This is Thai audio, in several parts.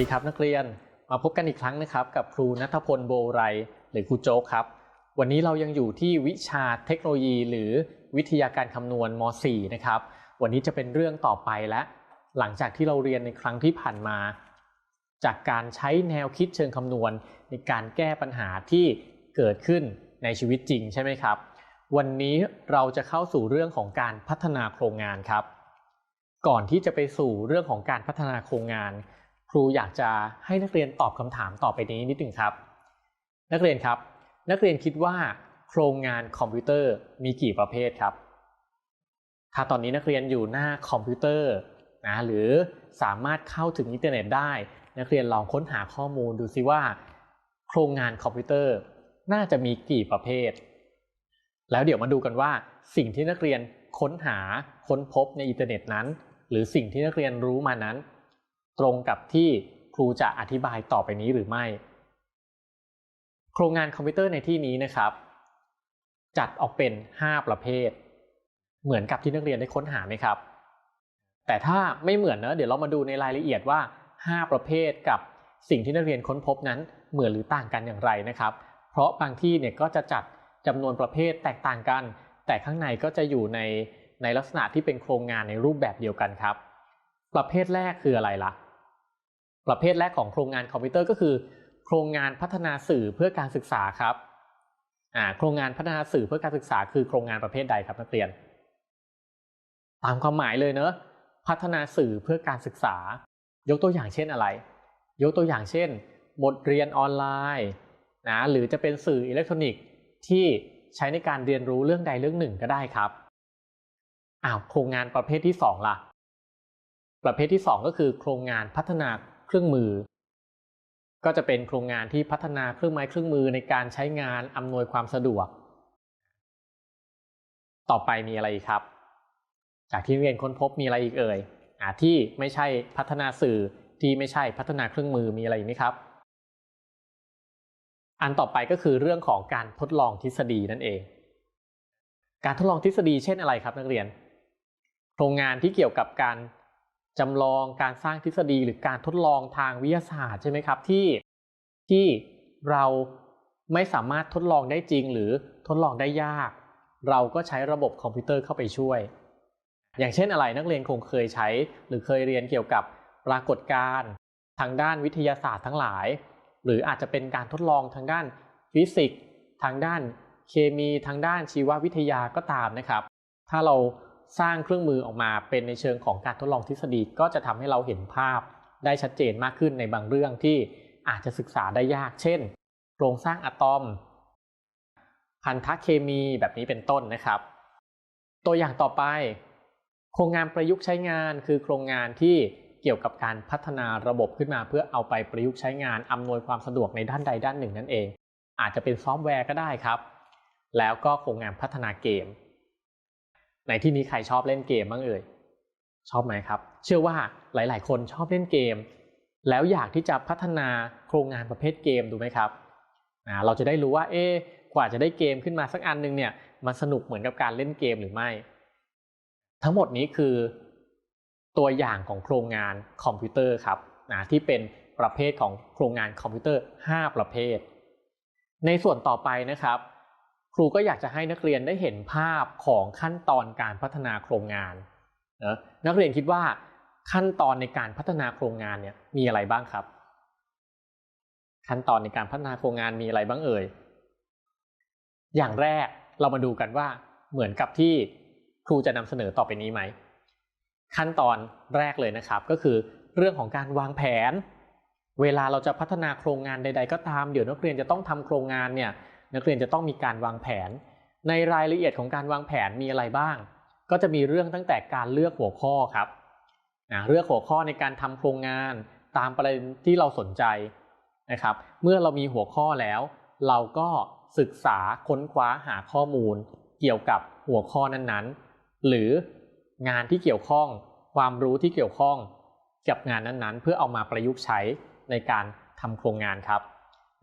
วัสดีครับนักเรียนมาพบกันอีกครั้งนะครับ กับครูนัทพลโบไร หรือครูโจ๊กครับ วันนี้เรายังอยู่ที่วิชาเทคโนโลยี หรือวิทยาการคำนวณม .4 นะครับ วันนี้จะเป็นเรื่องต่อไปและหลังจากที่เราเรียนในครั้งที่ผ่านมา จากการใช้แนวคิดเชิงคำนวณ ในการแก้ปัญหาที่เกิดขึ้นในชีวิตจริงใช่ไหมครับ วันนี้เราจะเข้าสู่เรื่องของการพัฒนาโครงงานครับ ก่อนที่จะไปสู่เรื่องของการพัฒนาโครงงาน ครูอยากจะให้นักเรียนตอบคำถามต่อไปนี้นิดหนึ่งครับ นักเรียนครับ นักเรียนคิดว่าโครงงานคอมพิวเตอร์มีกี่ประเภทครับ ถ้าตอนนี้นักเรียนอยู่หน้าคอมพิวเตอร์นะหรือสามารถเข้าถึงอินเทอร์เน็ตได้ นักเรียนลองค้นหาข้อมูลดูซิว่า โครงงานคอมพิวเตอร์น่าจะมีกี่ประเภท แล้วเดี๋ยวมาดูกันว่าสิ่งที่นักเรียนค้นหาค้นพบในอินเทอร์เน็ตนั้น หรือสิ่งที่นักเรียนรู้มานั้น ตรงกับที่ครูจะอธิบายต่อไปนี้หรือไม่ โครงงานคอมพิวเตอร์ในที่นี้นะครับ จัดออกเป็น 5 ประเภท เหมือนกับที่นักเรียนได้ค้นหาไหมครับ แต่ถ้าไม่เหมือนเนอะเดี๋ยวเรามาดูในรายละเอียดว่า 5 ประเภทกับสิ่งที่นักเรียนค้นพบนั้นเหมือนหรือต่างกันอย่างไรนะครับ เพราะบางที่เนี่ยก็จะจัดจำนวนประเภทแตกต่างกัน แต่ข้างในก็จะอยู่ในในลักษณะที่เป็นโครงงานในรูปแบบเดียวกันครับ ประเภทแรกคืออะไรล่ะ ประเภทแรกของโครงงานคอมพิวเตอร์ก็คือ โครงงานพัฒนาสื่อเพื่อการศึกษาครับอ่าโครงงานพัฒนาสื่อเพื่อการศึกษา คือโครงงานประเภทใดครับนักเรียน ตามความหมายเลยเนอะพัฒนาสื่อเพื่อการศึกษา ยกตัวอย่างเช่นอะไร ยกตัวอย่างเช่น บทเรียนออนไลน์นะหรือจะเป็นสื่ออิเล็กทรอนิกส์ที่ใช้ในการเรียนรู้เรื่องใดเรื่องหนึ่งก็ได้ครับอ้าวโครงงานประเภทที่สองล่ะ ประเภทที่สองก็คือ โครงงานพัฒนา เครื่องมือ ก็จะเป็นโครงงานที่พัฒนาเครื่องไม้เครื่องมือในการใช้งานอำนวยความสะดวก ต่อไปมีอะไรอีกครับ จากที่เรียนค้นพบมีอะไรอีกเอ่ยอาที่ไม่ใช่พัฒนาสื่อที่ไม่ใช่พัฒนาเครื่องมือมีอะไรอีกไหมครับ อันต่อไปก็คือเรื่องของการทดลองทฤษฎีนั่นเอง การทดลองทฤษฎีเช่นอะไรครับนักเรียน โครงงานที่เกี่ยวกับการ จำลองการสร้างทฤษฎีหรือการทดลองทางวิทยาศาสตร์ใช่ไหมครับที่ที่เราไม่สามารถทดลองได้จริงหรือทดลองได้ยาก เราก็ใช้ระบบคอมพิวเตอร์เข้าไปช่วย อย่างเช่นอะไรนักเรียนคงเคยใช้ หรือเคยเรียนเกี่ยวกับปรากฏการณ์ทางด้านวิทยาศาสตร์ทั้งหลาย หรืออาจจะเป็นการทดลองทางด้านฟิสิกส์ทางด้านเคมีทางด้านชีววิทยาก็ตามนะครับ ถ้าเรา สร้างเครื่องมือออกมาเป็นในเชิงของการทดลองทฤษฎีก็จะทำให้เราเห็นภาพได้ชัดเจนมากขึ้นในบางเรื่องที่อาจจะศึกษาได้ยาก เช่น โครงสร้างอะตอม พันธะเคมีแบบนี้เป็นต้นนะครับ ตัวอย่างต่อไป โครงงานประยุกต์ใช้งาน คือโครงงานที่เกี่ยวกับการพัฒนาระบบขึ้นมาเพื่อเอาไปประยุกต์ใช้งานอำนวยความสะดวกในด้านใดด้านหนึ่งนั่นเอง อาจจะเป็นซอฟต์แวร์ก็ได้ครับ แล้วก็โครงงานพัฒนาเกม ในที่นี้ใครชอบเล่นเกมบ้างเอ่ยชอบไหมครับ เชื่อว่าหลาย ๆ คนชอบเล่นเกม แล้วอยากที่จะพัฒนาโครงงานประเภทเกมดูไหมครับเราจะได้รู้ว่าเอ๊กว่าจะได้เกมขึ้นมาสักอันหนึ่งเนี่ยมันสนุกเหมือนกับการเล่นเกมหรือไม่ ทั้งหมดนี้คือ ตัวอย่างของโครงงานคอมพิวเตอร์ครับนะที่เป็นประเภทของโครงงานคอมพิวเตอร์ 5 ประเภท ในส่วนต่อไปนะครับ ครูก็อยากจะให้นักเรียนได้เห็นภาพของขั้นตอนการพัฒนาโครงงานนะนักเรียนคิดว่าขั้นตอนในการพัฒนาโครงงานเนี่ยมีอะไรบ้างครับ ขั้นตอนในการพัฒนาโครงงานมีอะไรบ้างเอ่ยอย่างแรกเรามาดูกันว่าเหมือนกับที่ครูจะนำเสนอต่อไปนี้ไหม ขั้นตอนแรกเลยนะครับ ก็คือเรื่องของการวางแผน เวลาเราจะพัฒนาโครงงานใด ๆ ก็ตาม เดี๋ยวนักเรียนจะต้องทำโครงงานเนี่ย นักเรียนจะต้องมีการวางแผน ในรายละเอียดของการวางแผนมีอะไรบ้าง ก็จะมีเรื่องตั้งแต่การเลือกหัวข้อครับนะเลือกหัวข้อในการทำโครงงานตามประเด็นที่เราสนใจนะครับ เมื่อเรามีหัวข้อแล้ว เราก็ศึกษาค้นคว้าหาข้อมูล เกี่ยวกับหัวข้อนั้นๆ หรืองานที่เกี่ยวข้อง ความรู้ที่เกี่ยวข้องกับงานนั้นๆ เพื่อเอามาประยุกต์ใช้ในการทำโครงงานครับ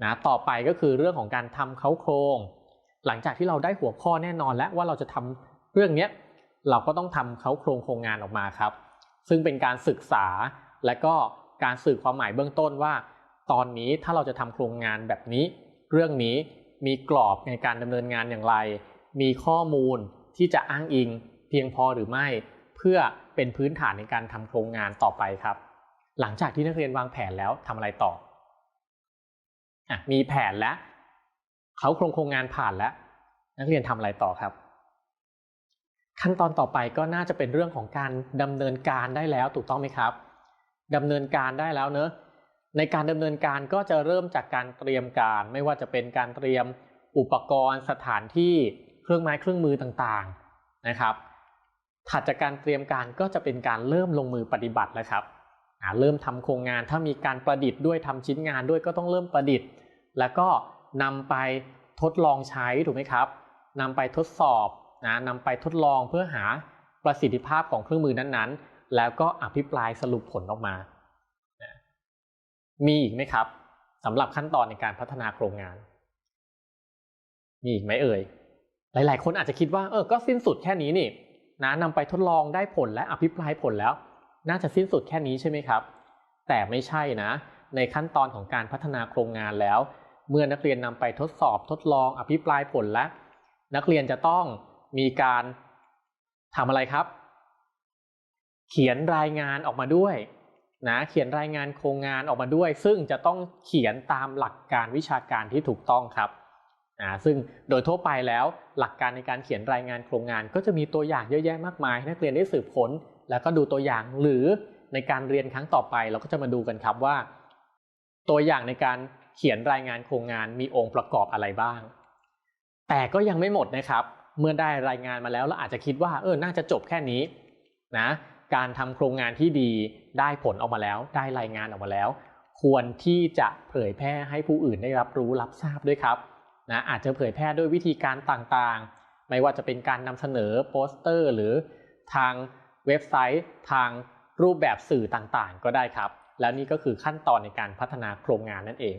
นะต่อไปก็คือเรื่องของการทำเขาโครง หลังจากที่เราได้หัวข้อแน่นอนแล้วว่าเราจะทำเรื่องนี้เราก็ต้องทำเขาโครงโครงงานออกมาครับ ซึ่งเป็นการศึกษาและก็การสื่อความหมายเบื้องต้นว่า ตอนนี้ถ้าเราจะทำโครงงานแบบนี้ เรื่องนี้มีกรอบในการดำเนินงานอย่างไร มีข้อมูลที่จะอ้างอิงเพียงพอหรือไม่ เพื่อเป็นพื้นฐานในการทำโครงงานต่อไปครับ หลังจากที่นักเรียนวางแผนแล้วทำอะไรต่อ อะมีแผนแล้วเขาโครงโครงงานผ่านแล้ว นักเรียนทำอะไรต่อครับ ขั้นตอนต่อไปก็น่าจะเป็นเรื่องของการดำเนินการได้แล้วถูกต้องไหมครับดำเนินการได้แล้วเนอะในการดำเนินการก็จะเริ่มจากการเตรียมการ ไม่ว่าจะเป็นการเตรียมอุปกรณ์สถานที่เครื่องไม้เครื่องมือต่างๆนะครับ ถัดจากการเตรียมการก็จะเป็นการเริ่มลงมือปฏิบัติแล้วครับ เริ่มทำโครงงานถ้ามีการประดิษฐ์ด้วยทำชิ้นงานด้วยก็ต้องเริ่มประดิษฐ์ แล้วก็นำไปทดลองใช้ถูกไหมครับนำไปทดสอบนะนำไปทดลองเพื่อหาประสิทธิภาพของเครื่องมือนั้นๆ แล้วก็อภิปรายสรุปผลออกมา มีอีกไหมครับสำหรับขั้นตอนในการพัฒนาโครงงาน มีอีกไหมเอ่ย หลาย ๆ คนอาจจะคิดว่าเออก็สิ้นสุดแค่นี้นี่นะนำไปทดลองได้ผลและอภิปรายผลแล้ว น่าจะสิ้นสุดแค่นี้ใช่ไหมครับ แต่ไม่ใช่นะ ในขั้นตอนของการพัฒนาโครงงานแล้ว เมื่อนักเรียนนำไปทดสอบทดลองอภิปรายผลและ นักเรียนจะต้องมีการทำอะไรครับ เขียนรายงานออกมาด้วยนะเขียนรายงานโครงงานออกมาด้วย ซึ่งจะต้องเขียนตามหลักการวิชาการที่ถูกต้องครับอ่าซึ่งโดยทั่วไปแล้วหลักการในการเขียนรายงานโครงงาน ก็จะมีตัวอย่างเยอะแยะมากมายให้นักเรียนได้สืบค้น แล้วก็ดูตัวอย่างหรือในการเรียนครั้งต่อไปเราก็จะมาดูกันครับว่า ตัวอย่างในการเขียนรายงานโครงงานมีองค์ประกอบอะไรบ้าง แต่ก็ยังไม่หมดนะครับ เมื่อได้รายงานมาแล้วเราอาจจะคิดว่าเออน่าจะจบแค่นี้นะการทำโครงงานที่ดีได้ผลออกมาแล้ว ได้รายงานออกมาแล้ว ควรที่จะเผยแพร่ให้ผู้อื่นได้รับรู้รับทราบด้วยครับนะอาจจะเผยแพร่ด้วยวิธีการต่างๆ ไม่ว่าจะเป็นการนำเสนอโปสเตอร์ หรือทาง เว็บไซต์ทางรูปแบบสื่อต่างๆ ก็ได้ครับ แล้วนี่ก็คือขั้นตอนในการพัฒนาโครงงานนั่นเอง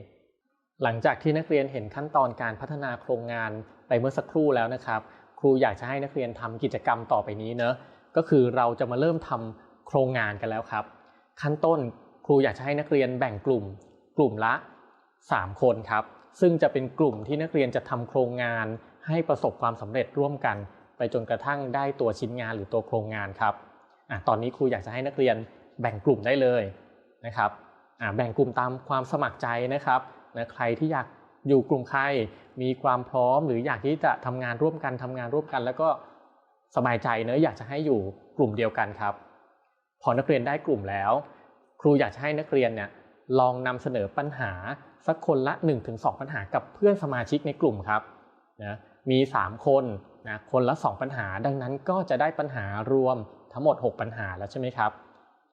หลังจากที่นักเรียนเห็นขั้นตอนการพัฒนาโครงงานไปเมื่อสักครู่แล้วนะครับ ครูอยากจะให้นักเรียนทำกิจกรรมต่อไปนี้เนอะก็คือเราจะมาเริ่มทำโครงงานกันแล้วครับ ขั้นต้นครูอยากจะให้นักเรียนแบ่งกลุ่ม กลุ่มละ 3 คนครับ ซึ่งจะเป็นกลุ่มที่นักเรียนจะทำโครงงาน ให้ประสบความสำเร็จร่วมกัน ไปจนกระทั่งได้ตัวชิ้นงานหรือตัวโครงงานครับ ตอนนี้ครูอยากจะให้นักเรียนแบ่งกลุ่มได้เลยนะครับแบ่งกลุ่มตามความสมัครใจนะครับนะใครที่อยากอยู่กลุ่มใครมีความพร้อมหรืออยากที่จะทำงานร่วมกันทำงานร่วมกัน แล้วก็สบายใจเนอะอยากจะให้อยู่กลุ่มเดียวกันครับ พอนักเรียนได้กลุ่มแล้ว ครูอยากจะให้นักเรียนเนี่ยลองนำเสนอปัญหาสักคนละ 1-2 ปัญหากับเพื่อนสมาชิกในกลุ่มครับนะมี 3 คนนะคนละ 2 ปัญหา ดังนั้นก็จะได้ปัญหารวม ทั้งหมด 6 ปัญหาแล้วใช่ไหมครับ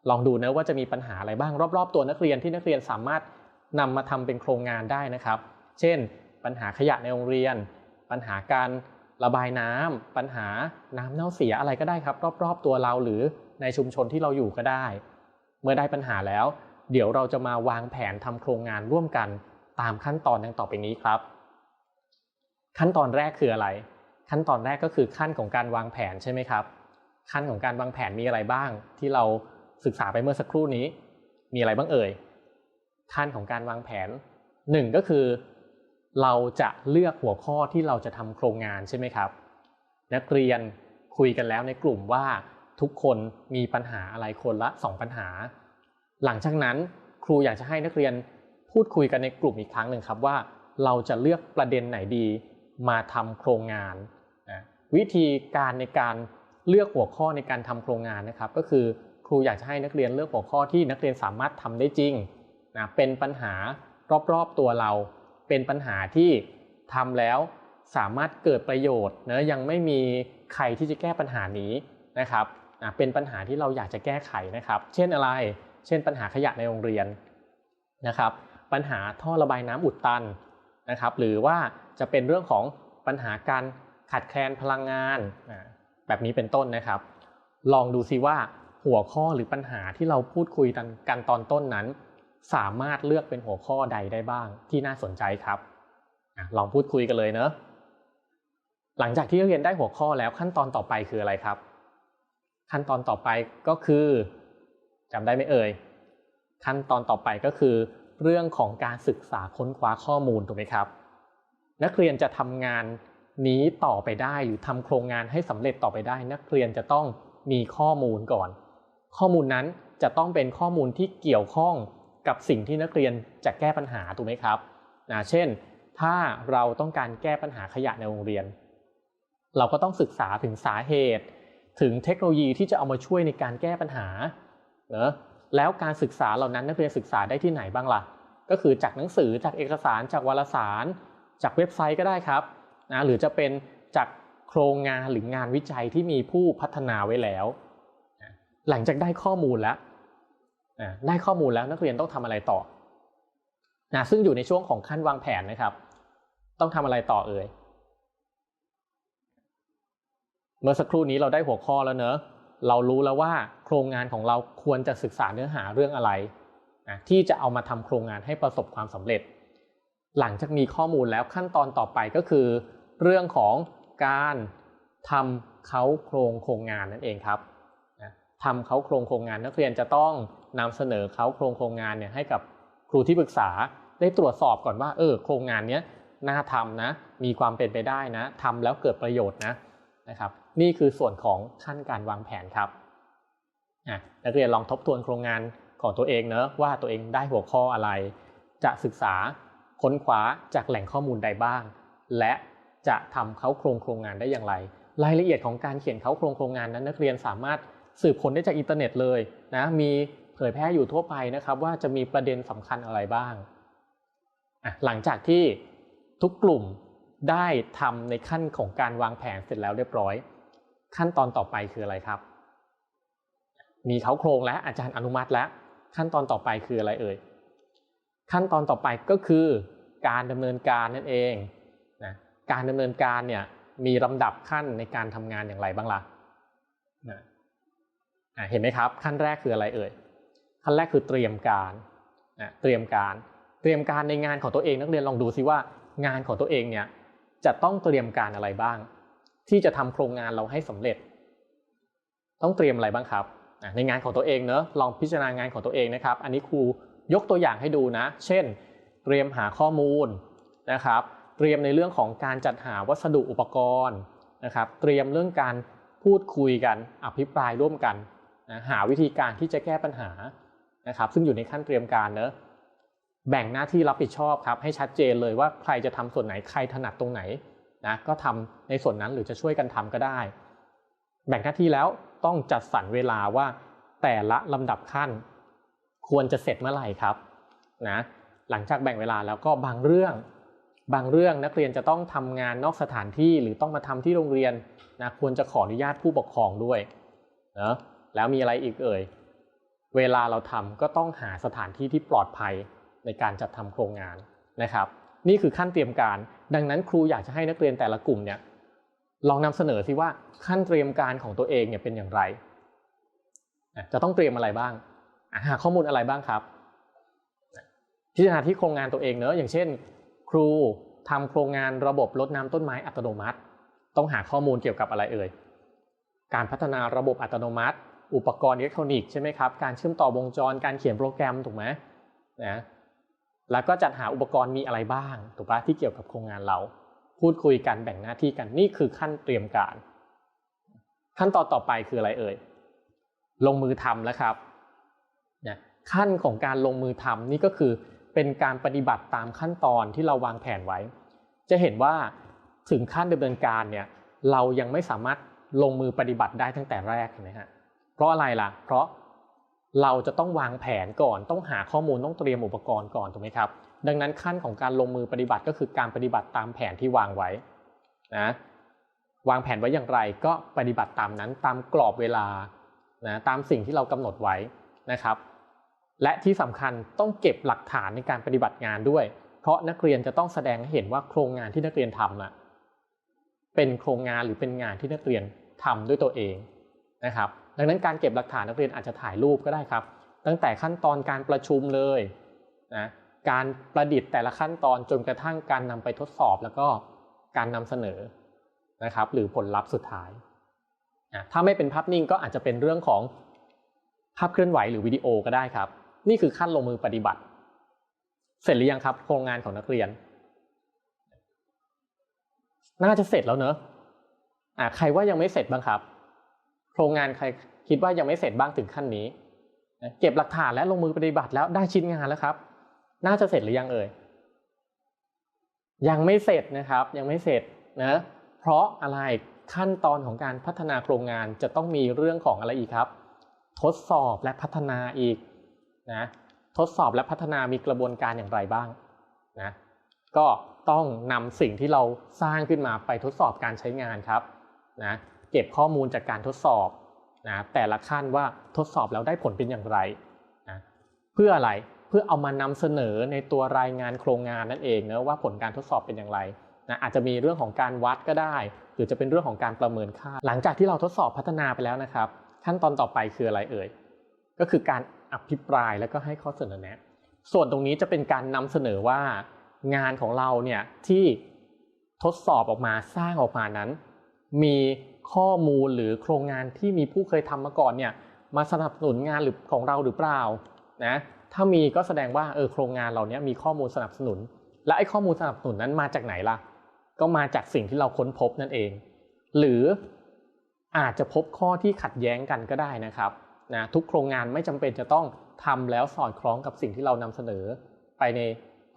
ลองดูนะว่าจะมีปัญหาอะไรบ้างรอบๆ ตัวนักเรียนที่นักเรียนสามารถนำมาทำเป็นโครงงานได้นะครับ เช่น ปัญหาขยะในโรงเรียน ปัญหาการระบายน้ำปัญหาน้ำเน่าเสียอะไรก็ได้ครับ รอบๆ ตัวเราหรือในชุมชนที่เราอยู่ก็ได้ เมื่อได้ปัญหาแล้ว เดี๋ยวเราจะมาวางแผนทำโครงงานร่วมกันตามขั้นตอนดังต่อไปนี้ครับ ขั้นตอนแรกคืออะไร ขั้นตอนแรกก็คือขั้นของการวางแผนใช่ไหมครับ ขั้นของการวางแผนมีอะไรบ้าง ที่เราศึกษาไปเมื่อสักครู่นี้ มีอะไรบ้างเอ่ยขั้นของการวางแผนหนึ่งก็คือ เราจะเลือกหัวข้อที่เราจะทำโครงงานใช่ไหมครับ นักเรียนคุยกันแล้วในกลุ่มว่าทุกคนมีปัญหาอะไรคนละ 2 ปัญหา หลังจากนั้นครูอยากจะให้นักเรียนพูดคุยกันในกลุ่มอีกครั้งหนึ่งครับว่า เราจะเลือกประเด็นไหนดีมาทำโครงงานนะวิธีการในการ เลือกหัวข้อในการทำโครงงานนะครับ ก็คือครูอยากจะให้นักเรียนเลือกหัวข้อที่นักเรียนสามารถทำได้จริงนะเป็นปัญหารอบๆตัวเรา เป็นปัญหาที่ทำแล้วสามารถเกิดประโยชน์เนะยังไม่มีใครที่จะแก้ปัญหานี้นะครับเป็นปัญหาที่เราอยากจะแก้ไขนะครับ เช่นอะไร เช่นปัญหาขยะในโรงเรียนนะครับ ปัญหาท่อระบายน้ำอุดตันนะครับ หรือว่าจะเป็นเรื่องของปัญหาการขาดแคลนพลังงาน แบบนี้เป็นต้นนะครับ ลองดูซิว่าหัวข้อหรือปัญหาที่เราพูดคุยกันตอนต้นนั้น สามารถเลือกเป็นหัวข้อใดได้บ้างที่น่าสนใจครับลองพูดคุยกันเลยเนอะหลังจากที่เรียนได้หัวข้อแล้วขั้นตอนต่อไปคืออะไรครับ ขั้นตอนต่อไปก็คือจำได้ไหมเอ่ยขั้นตอนต่อไปก็คือ เรื่องของการศึกษาค้นคว้าข้อมูลถูกไหมครับ นักเรียนจะทำงาน นี้ต่อไปได้หรือทำโครงงานให้สำเร็จต่อไปได้ นักเรียนจะต้องมีข้อมูลก่อน ข้อมูลนั้นจะต้องเป็นข้อมูลที่เกี่ยวข้องกับสิ่งที่นักเรียนจะแก้ปัญหาถูกไหมครับนะเช่น ถ้าเราต้องการแก้ปัญหาขยะในโรงเรียน เราก็ต้องศึกษาถึงสาเหตุ ถึงเทคโนโลยีที่จะเอามาช่วยในการแก้ปัญหาเนอะแล้วการศึกษาเหล่านั้นนักเรียนศึกษาได้ที่ไหนบ้างล่ะ ก็คือจากหนังสือจากเอกสารจากวารสาร จากเว็บไซต์ก็ได้ครับ นะหรือจะเป็นจากโครงงานหรืองานวิจัยที่มีผู้พัฒนาไว้แล้ว หลังจากได้ข้อมูลแล้วได้ข้อมูลแล้วนักเรียนต้องทำอะไรต่อนะซึ่งอยู่ในช่วงของขั้นวางแผนนะครับ ต้องทำอะไรต่อเอ่ยเมื่อสักครู่นี้เราได้หัวข้อแล้วเนอะเรารู้แล้วว่าโครงงานของเราควรจะศึกษาเนื้อหาเรื่องอะไรนะที่จะเอามาทำโครงงานให้ประสบความสำเร็จ หลังจากมีข้อมูลแล้วขั้นตอนต่อไปก็คือ เรื่องของการทำเขาโครงโครงงานนั่นเองครับทำเขาโครงโครงงานนักเรียนจะต้องนำเสนอเขาโครงโครงงานเนี่ยให้กับครูที่ปรึกษาได้ตรวจสอบก่อนว่าเออโครงงานนี้น่าทำนะมีความเป็นไปได้นะทำแล้วเกิดประโยชน์นะนะครับ นี่คือส่วนของขั้นการวางแผนครับนักเรียนลองทบทวนโครงงานของตัวเองเนอะว่าตัวเองได้หัวข้ออะไร จะศึกษาค้นคว้าจากแหล่งข้อมูลใดบ้าง และ จะทำเขาโครงโครงงานได้อย่างไร รายละเอียดของการเขียนเขาโครงโครงงานนั้นนักเรียนสามารถสืบค้นได้จากอินเทอร์เน็ตเลยนะมีเผยแพร่อยู่ทั่วไปนะครับว่าจะมีประเด็นสำคัญอะไรบ้างหลังจากที่ทุกกลุ่มได้ทำในขั้นของการวางแผนเสร็จแล้วเรียบร้อย ขั้นตอนต่อไปคืออะไรครับ มีเขาโครงและอาจารย์อนุมัติแล้วขั้นตอนต่อไปคืออะไรเอ่ยขั้นตอนต่อไปก็คือการดำเนินการนั่นเอง การดำเนินการเนี่ยมีลำดับขั้นในการทำงานอย่างไรบ้างละ่ะนะเห็นไหมครับ ขั้นแรกคืออะไรเอ่ยขั้นแรกคือเตรียมการนะเตรียมการเตรียมการในงานของตัวเองนักเรียนลองดูซิว่างานของตัวเองเนี่ยจะต้องเตรียมการอะไรบ้าง ที่จะทำโครงงานเราให้สำเร็จ ต้องเตรียมอะไรบ้างครับในงานของตัวเองเนอะลองพิจารณางานของตัวเองนะครับ อันนี้ครูยกตัวอย่างให้ดูนะ เช่น เตรียมหาข้อมูลนะครับ เตรียมในเรื่องของการจัดหาวัสดุอุปกรณ์นะครับ เตรียมเรื่องการพูดคุยกันอภิปรายร่วมกันนะหาวิธีการที่จะแก้ปัญหานะครับ ซึ่งอยู่ในขั้นเตรียมการเนอะแบ่งหน้าที่รับผิดชอบครับให้ชัดเจนเลยว่าใครจะทำส่วนไหนใครถนัดตรงไหนนะก็ทำในส่วนนั้นหรือจะช่วยกันทำก็ได้ แบ่งหน้าที่แล้วต้องจัดสรรเวลาว่าแต่ละลำดับขั้น ควรจะเสร็จเมื่อไหร่ครับนะหลังจากแบ่งเวลาแล้วก็บางเรื่อง บางเรื่องนักเรียนจะต้องทำงานนอกสถานที่หรือต้องมาทำที่โรงเรียนนะควรจะขออนุญาตผู้ปกครองด้วยนะแล้วมีอะไรอีกเอ่ย เวลาเราทำก็ต้องหาสถานที่ที่ปลอดภัยในการจัดทำโครงงานนะครับ นี่คือขั้นเตรียมการ ดังนั้นครูอยากจะให้นักเรียนแต่ละกลุ่มเนี่ยลองนำเสนอซิว่าขั้นเตรียมการของตัวเองเนี่ยเป็นอย่างไร จะต้องเตรียมอะไรบ้าง หาข้อมูลอะไรบ้างครับพิจารณาที่โครงงานตัวเองเนอะอย่างเช่น รูทำโครงงานระบบรดน้ำต้นไม้อัตโนมัติ ต้องหาข้อมูลเกี่ยวกับอะไรเอ่ย การพัฒนาระบบอัตโนมัติ อุปกรณ์อิเล็กทรอนิกส์ใช่ไหมครับ การเชื่อมต่อวงจร การเขียนโปรแกรมถูกไหมนะ แล้วก็จัดหาอุปกรณ์มีอะไรบ้างถูกปะที่เกี่ยวกับโครงงานเรา พูดคุยกันแบ่งหน้าที่กันนี่คือขั้นเตรียมการ ขั้นตอนต่อไปคืออะไรเอ่ย ลงมือทำแล้วครับเนี่ยขั้นของการลงมือทำนี่ก็คือ เป็นการปฏิบัติตามขั้นตอนที่เราวางแผนไว้ จะเห็นว่าถึงขั้นดำเนินการเนี่ยเรายังไม่สามารถลงมือปฏิบัติได้ตั้งแต่แรกนะฮะเพราะอะไรล่ะ เพราะเราจะต้องวางแผนก่อนต้องหาข้อมูลต้องเตรียมอุปกรณ์ก่อนถูกไหมครับ ดังนั้นขั้นของการลงมือปฏิบัติก็คือการปฏิบัติตามแผนที่วางไว้นะวางแผนไว้อย่างไรก็ปฏิบัติตามนั้นตามกรอบเวลานะตามสิ่งที่เรากำหนดไว้นะครับ และที่สำคัญต้องเก็บหลักฐานในการปฏิบัติงานด้วย เพราะนักเรียนจะต้องแสดงให้เห็นว่าโครงงานที่นักเรียนทำอะเป็นโครงงานหรือเป็นงานที่นักเรียนทำด้วยตัวเองนะครับ ดังนั้นการเก็บหลักฐานนักเรียนอาจจะถ่ายรูปก็ได้ครับ ตั้งแต่ขั้นตอนการประชุมเลยนะการประดิษฐ์แต่ละขั้นตอนจนกระทั่งการนำไปทดสอบแล้วก็การนำเสนอนะครับหรือผลลัพธ์สุดท้ายนะถ้าไม่เป็นภาพนิ่งก็อาจจะเป็นเรื่องของภาพเคลื่อนไหวหรือวิดีโอก็ได้ครับ นี่คือขั้นลงมือปฏิบัติ เสร็จหรือยังครับโครงงานของนักเรียน น่าจะเสร็จแล้วเนอะอ่าใครว่ายังไม่เสร็จบ้างครับ โครงงานใครคิดว่ายังไม่เสร็จบ้างถึงขั้นนี้เก็บหลักฐานและลงมือปฏิบัติแล้วได้ชิ้นงานแล้วครับ น่าจะเสร็จหรือยังเอ่ยยังไม่เสร็จนะครับ ยังไม่เสร็จนะเพราะอะไรขั้นตอนของการพัฒนาโครงงานจะต้องมีเรื่องของอะไรอีกครับ ทดสอบและพัฒนาอีก นะทดสอบและพัฒนามีกระบวนการอย่างไรบ้างนะก็ต้องนำสิ่งที่เราสร้างขึ้นมาไปทดสอบการใช้งานครับนะเก็บข้อมูลจากการทดสอบนะแต่ละขั้นว่าทดสอบแล้วได้ผลเป็นอย่างไรนะเพื่ออะไรเพื่อเอามานำเสนอในตัวรายงานโครงงานนั่นเองเนะว่าผลการทดสอบเป็นอย่างไรนะอาจจะมีเรื่องของการวัดก็ได้ หรือจะเป็นเรื่องของการประเมินค่า หลังจากที่เราทดสอบพัฒนาไปแล้วนะครับ ขั้นตอนต่อไปคืออะไรเอ่ยก็คือการ อภิปรายแล้วก็ให้ข้อเสนอแนะ ส่วนตรงนี้จะเป็นการนำเสนอว่างานของเราเนี่ยที่ทดสอบออกมาสร้างออกมานั้น มีข้อมูลหรือโครงงานที่มีผู้เคยทำมาก่อนเนี่ยมาสนับสนุนงานหรือของเราหรือเปล่านะถ้ามีก็แสดงว่าเออโครงงานเราเนี้ยมีข้อมูลสนับสนุน และไอ้ข้อมูลสนับสนุนนั้นมาจากไหนล่ะ ก็มาจากสิ่งที่เราค้นพบนั่นเอง หรืออาจจะพบข้อที่ขัดแย้งกันก็ได้นะครับ นะทุกโครงงานไม่จำเป็นจะต้องทำแล้วสอดคล้องกับสิ่งที่เรานำเสนอ ไปใน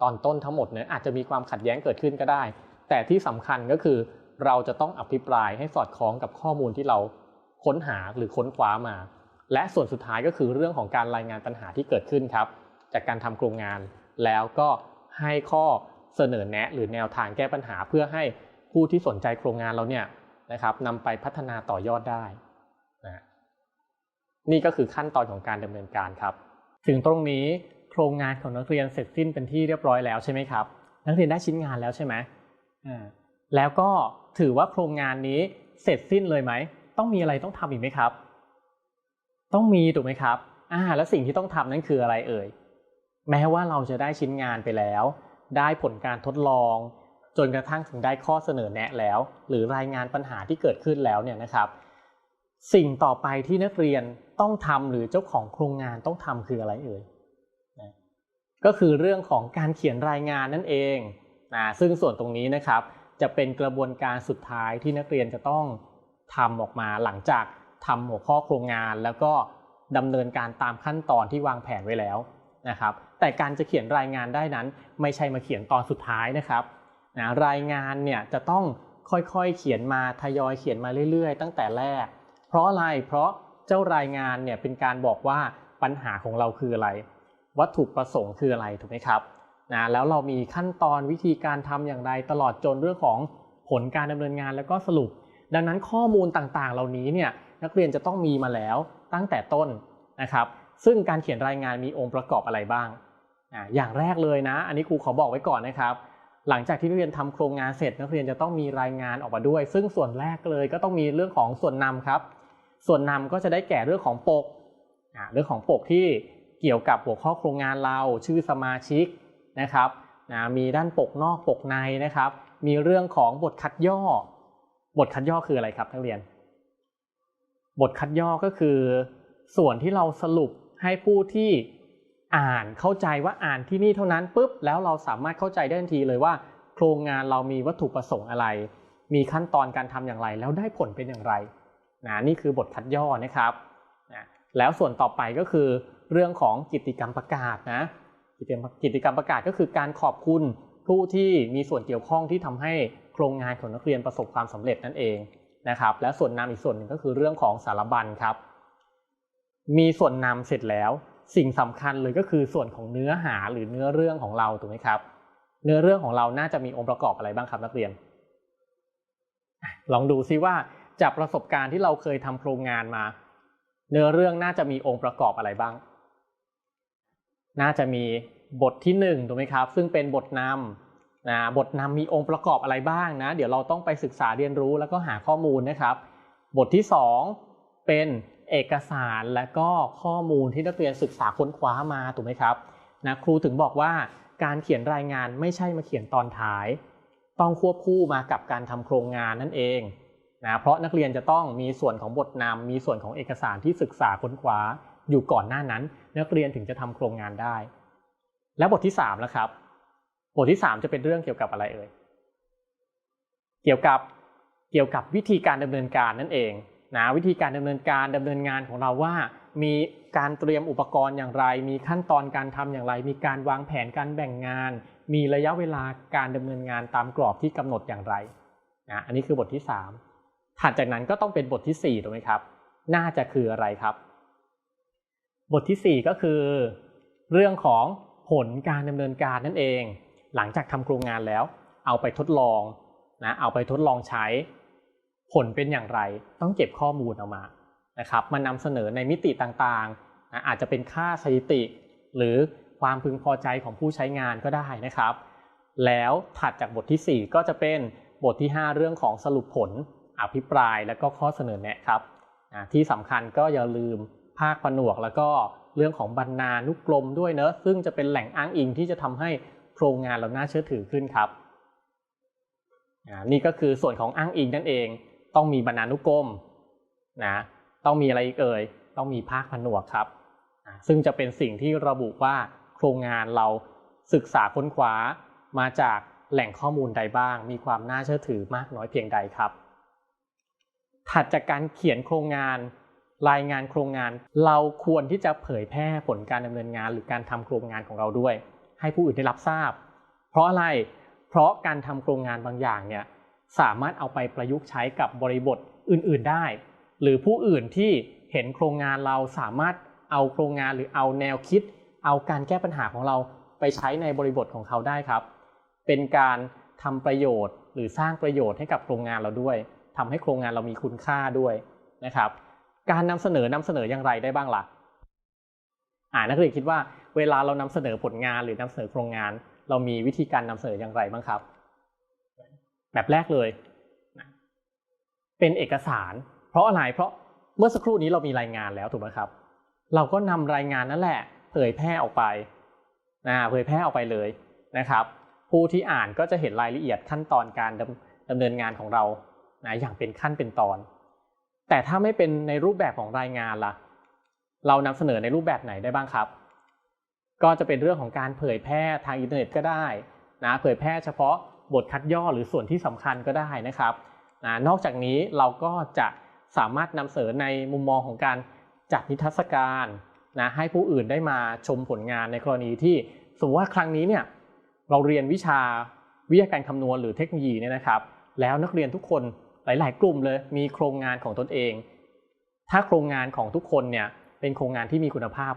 ตอนต้นทั้งหมดเนี่ยอาจจะมีความขัดแย้งเกิดขึ้นก็ได้ แต่ที่สำคัญก็คือเราจะต้องอภิปรายให้สอดคล้องกับข้อมูลที่เราค้นหาหรือค้นคว้ามา และส่วนสุดท้ายก็คือเรื่องของการรายงานปัญหาที่เกิดขึ้นครับ จากการทำโครงงาน แล้วก็ให้ข้อเสนอแนะ หรือแนวทางแก้ปัญหาเพื่อให้ผู้ที่สนใจโครงงานเราเนี่ยนะครับนำไปพัฒนาต่อยอดได้ นี่ก็คือขั้นตอนของการดำเนินการครับ ถึงตรงนี้โครงงานของนักเรียนเสร็จสิ้นเป็นที่เรียบร้อยแล้วใช่ไหมครับ นักเรียนได้ชิ้นงานแล้วใช่ไหมอ่าแล้วก็ถือว่าโครงงานนี้เสร็จสิ้นเลยไหม ต้องมีอะไรต้องทำอีกไหมครับ ต้องมีถูกไหมครับอ่าแล้วสิ่งที่ต้องทำนั่นคืออะไรเอ่ย แม้ว่าเราจะได้ชิ้นงานไปแล้ว ได้ผลการทดลอง จนกระทั่งถึงได้ข้อเสนอแนะแล้ว หรือรายงานปัญหาที่เกิดขึ้นแล้วเนี่ยนะครับ สิ่งต่อไปที่นักเรียนต้องทำหรือเจ้าของโครงงานต้องทำคืออะไรเอ่ยนะก็คือเรื่องของการเขียนรายงานนั่นเองนะซึ่งส่วนตรงนี้นะครับจะเป็นกระบวนการสุดท้ายที่นักเรียนจะต้องทำออกมาหลังจากทำหัวข้อโครงงาน แล้วก็ดำเนินการตามขั้นตอนที่วางแผนไว้แล้วนะครับ แต่การจะเขียนรายงานได้นั้น ไม่ใช่มาเขียนตอนสุดท้ายนะครับนะรายงานเนี่ยจะต้องค่อยๆเขียนมาทยอยเขียนมาเรื่อยๆ ตั้งแต่แรก เพราะอะไร เพราะเจ้ารายงานเนี่ยเป็นการบอกว่าปัญหาของเราคืออะไร วัตถุประสงค์คืออะไรถูกไหมครับนะแล้วเรามีขั้นตอนวิธีการทำอย่างไรตลอดจนเรื่องของผลการดำเนินงานแล้วก็สรุป ดังนั้นข้อมูลต่างๆ เหล่านี้เนี่ยนักเรียนจะต้องมีมาแล้วตั้งแต่ต้นนะครับ ซึ่งการเขียนรายงานมีองค์ประกอบอะไรบ้างอ่าอย่างแรกเลยนะ อันนี้ครูขอบอกไว้ก่อนนะครับ หลังจากที่นักเรียนทำโครงงานเสร็จ นักเรียนจะต้องมีรายงานออกมาด้วย ซึ่งส่วนแรกเลยก็ต้องมีเรื่องของส่วนนำครับ ส่วนนำก็จะได้แก่เรื่องของปกเรื่องของปกที่เกี่ยวกับหัวข้อโครงงานเราชื่อสมาชิกนะครับนะมีด้านปกนอกปกในนะครับ มีเรื่องของบทคัดย่อ บทคัดย่อคืออะไรครับนักเรียน บทคัดย่อก็คือ ส่วนที่เราสรุปให้ผู้ที่อ่านเข้าใจว่าอ่านที่นี่เท่านั้นปุ๊บแล้วเราสามารถเข้าใจได้ทันทีเลยว่า โครงงานเรามีวัตถุประสงค์อะไร มีขั้นตอนการทำอย่างไร แล้วได้ผลเป็นอย่างไร นะนี่คือบทคัดย่อนะครับนะแล้วส่วนต่อไปก็คือเรื่องของกิจกรรมประกาศนะกิจกรรมกิจกรรมประกาศก็คือการขอบคุณผู้ที่มีส่วนเกี่ยวข้องที่ทำให้โครงงานของนักเรียนประสบความสำเร็จนั่นเองนะครับ และส่วนนำอีกส่วนหนึ่งก็คือเรื่องของสารบัญครับ มีส่วนนำเสร็จแล้วสิ่งสำคัญเลยก็คือส่วนของเนื้อหาหรือเนื้อเรื่องของเราถูกไหมครับ เนื้อเรื่องของเราน่าจะมีองค์ประกอบอะไรบ้างครับนักเรียน ลองดูซิว่า จากประสบการณ์ที่เราเคยทำโครงงานมา เนื้อเรื่องน่าจะมีองค์ประกอบอะไรบ้าง น่าจะมีบทที่หนึ่งถูกไหมครับ ซึ่งเป็นบทนำนะบทนำมีองค์ประกอบอะไรบ้างนะ เดี๋ยวเราต้องไปศึกษาเรียนรู้แล้วก็หาข้อมูลนะครับ บทที่สองเป็นเอกสารและก็ข้อมูลที่นักเรียนศึกษาค้นคว้ามาถูกไหมครับนะครูถึงบอกว่าการเขียนรายงานไม่ใช่มาเขียนตอนท้าย ต้องควบคู่มากับการทำโครงงานนั่นเอง นะเพราะนักเรียนจะต้องมีส่วนของบทนำมีส่วนของเอกสารที่ศึกษาค้นคว้าอยู่ก่อนหน้านั้น นักเรียนถึงจะทำโครงงานได้ แล้วบทที่สามแล้วครับ บทที่สามจะเป็นเรื่องเกี่ยวกับอะไรเอ่ยเกี่ยวกับเกี่ยวกับวิธีการดำเนินการนั่นเองนะวิธีการดำเนินการดำเนินงานของเราว่า มีการเตรียมอุปกรณ์อย่างไร มีขั้นตอนการทำอย่างไร มีการวางแผนการแบ่งงาน มีระยะเวลาการดำเนินงานตามกรอบที่กำหนดอย่างไรนะอันนี้คือบทที่สาม ถัดจากนั้นก็ต้องเป็นบทที่สี่ถูกไหมครับ น่าจะคืออะไรครับ บทที่ 4 ก็คือ เรื่องของผลการดำเนินการนั่นเอง หลังจากทำโครงงานแล้ว เอาไปทดลองนะเอาไปทดลองใช้ ผลเป็นอย่างไร ต้องเก็บข้อมูลออกมานะครับมานำเสนอในมิติต่างๆนะอาจจะเป็นค่าสถิติ หรือความพึงพอใจของผู้ใช้งานก็ได้นะครับ แล้วถัดจากบทที่ 4 ก็จะเป็นบทที่ 5 เรื่องของสรุปผล อภิปรายและก็ข้อเสนอแนะครับที่สำคัญก็อย่าลืมภาคผนวก แล้วก็เรื่องของบรรณานุกรมด้วยเนอะซึ่งจะเป็นแหล่งอ้างอิงที่จะทำให้โครงงานเราน่าเชื่อถือขึ้นครับนี่ก็คือส่วนของอ้างอิงนั่นเอง ต้องมีบรรณานุกรมนะต้องมีอะไรอีกเอ่ยต้องมีภาคผนวกครับ ซึ่งจะเป็นสิ่งที่ระบุว่าโครงงานเราศึกษาค้นคว้ามาจากแหล่งข้อมูลใดบ้าง มีความน่าเชื่อถือมากน้อยเพียงใดครับ ถัดจากการเขียนโครงงาน รายงานโครงงาน เราควรที่จะเผยแพร่ผลการดำเนินงาน หรือการทำโครงงานของเราด้วย ให้ผู้อื่นได้รับทราบ เพราะอะไร เพราะการทำโครงงานบางอย่างเนี่ยสามารถเอาไปประยุกต์ใช้กับบริบทอื่น ๆได้ หรือผู้อื่นที่เห็นโครงงานเราสามารถเอาโครงงานหรือเอาแนวคิด เอาการแก้ปัญหาของเราไปใช้ในบริบทของเขาได้ครับ เป็นการทำประโยชน์หรือสร้างประโยชน์ให้กับโครงงานเราด้วย ทำให้โครงงานเรามีคุณค่าด้วยนะครับ การนำเสนอนำเสนออย่างไรได้บ้างล่ะอ่านักเรียนคิดว่าเวลาเรานำเสนอผลงานหรือนำเสนอโครงงาน เรามีวิธีการนำเสนออย่างไรบ้างครับ แบบแรกเลย เป็นเอกสาร เพราะอะไรเพราะเมื่อสักครู่นี้เรามีรายงานแล้วถูกไหมครับ เราก็นำรายงานนั่นแหละ เผยแพร่ออกไปนะเผยแพร่ออกไปเลยนะครับ ผู้ที่อ่านก็จะเห็นรายละเอียดขั้นตอนการดำดำเนินงานของเรา นะอย่างเป็นขั้นเป็นตอน แต่ถ้าไม่เป็นในรูปแบบของรายงานล่ะ เรานำเสนอในรูปแบบไหนได้บ้างครับ ก็จะเป็นเรื่องของการเผยแพร่ทางอินเทอร์เน็ตก็ได้นะเผยแพร่เฉพาะบทคัดย่อหรือส่วนที่สำคัญก็ได้นะครับนะนอกจากนี้เราก็จะสามารถนำเสนอในมุมมองของการจัดนิทรรศการนะให้ผู้อื่นได้มาชมผลงานในกรณีที่สมมติว่าครั้งนี้เนี่ยเราเรียนวิชาวิทยาการคำนวณหรือเทคโนโลยีเนี่ยนะครับ แล้วนักเรียนทุกคน ลาย ๆ กลุ่มเลยมีโครงงานของตนเอง ถ้าโครงงานของทุกคนเนี่ยเป็นโครงงานที่มีคุณภาพ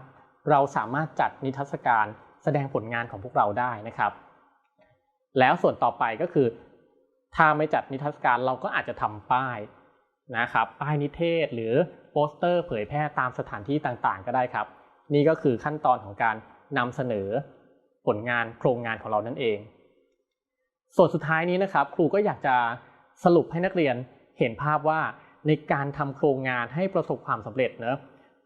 เราสามารถจัดนิทรรศการแสดงผลงานของพวกเราได้นะครับ แล้วส่วนต่อไปก็คือ ถ้าไม่จัดนิทรรศการเราก็อาจจะทำป้ายนะครับป้ายนิเทศหรือโปสเตอร์เผยแพร่ตามสถานที่ต่างๆ ก็ได้ครับ นี่ก็คือขั้นตอนของการนำเสนอผลงานโครงงานของเรานั่นเอง ส่วนสุดท้ายนี้นะครับ ครูก็อยากจะ สรุปให้นักเรียนเห็นภาพว่าในการทำโครงงานให้ประสบความสำเร็จเนะ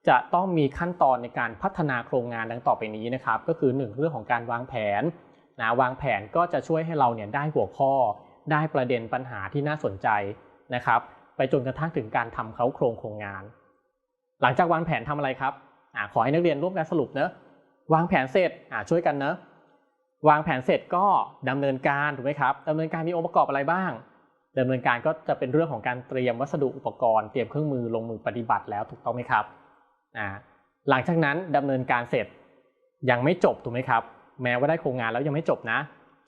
จะต้องมีขั้นตอนในการพัฒนาโครงงานดังต่อไปนี้นะครับ ก็คือ 1 เรื่องของการวางแผนนะวางแผนก็จะช่วยให้เราเนี่ยได้หัวข้อ ได้ประเด็นปัญหาที่น่าสนใจนะครับ ไปจนกระทั่งถึงการทำเขาโครงโครงงาน หลังจากวางแผนทำอะไรครับอขอให้นักเรียนร่วมกันสรุปเนะวางแผนเสร็จช่วยกันเนะวางแผนเสร็จก็ดำเนินการถูกไหมครับดำเนินการมีองค์ประกอบอะไรบ้าง ดำเนินการก็จะเป็นเรื่องของการเตรียมวัสดุอุปกรณ์เตรียมเครื่องมือลงมือปฏิบัติแล้วถูกต้องไหมครับอ่าหลังจากนั้นดำเนินการเสร็จยังไม่จบถูกไหมครับ แม้ว่าได้โครงงานแล้วยังไม่จบนะ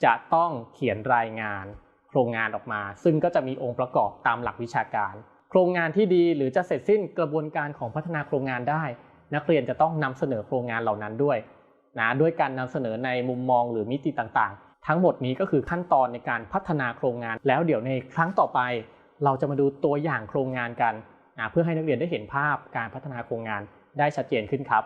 จะต้องเขียนรายงานโครงงานออกมา ซึ่งก็จะมีองค์ประกอบตามหลักวิชาการ โครงงานที่ดีหรือจะเสร็จสิ้นกระบวนการของพัฒนาโครงงานได้ นักเรียนจะต้องนำเสนอโครงงานเหล่านั้นด้วยนะด้วยการนำเสนอในมุมมองหรือมิติต่างๆ ทั้งหมดนี้ก็คือขั้นตอนในการพัฒนาโครงงาน แล้วเดี๋ยวในครั้งต่อไป เราจะมาดูตัวอย่างโครงงานกัน เพื่อให้นักเรียนได้เห็นภาพการพัฒนาโครงงานได้ชัดเจนขึ้นครับ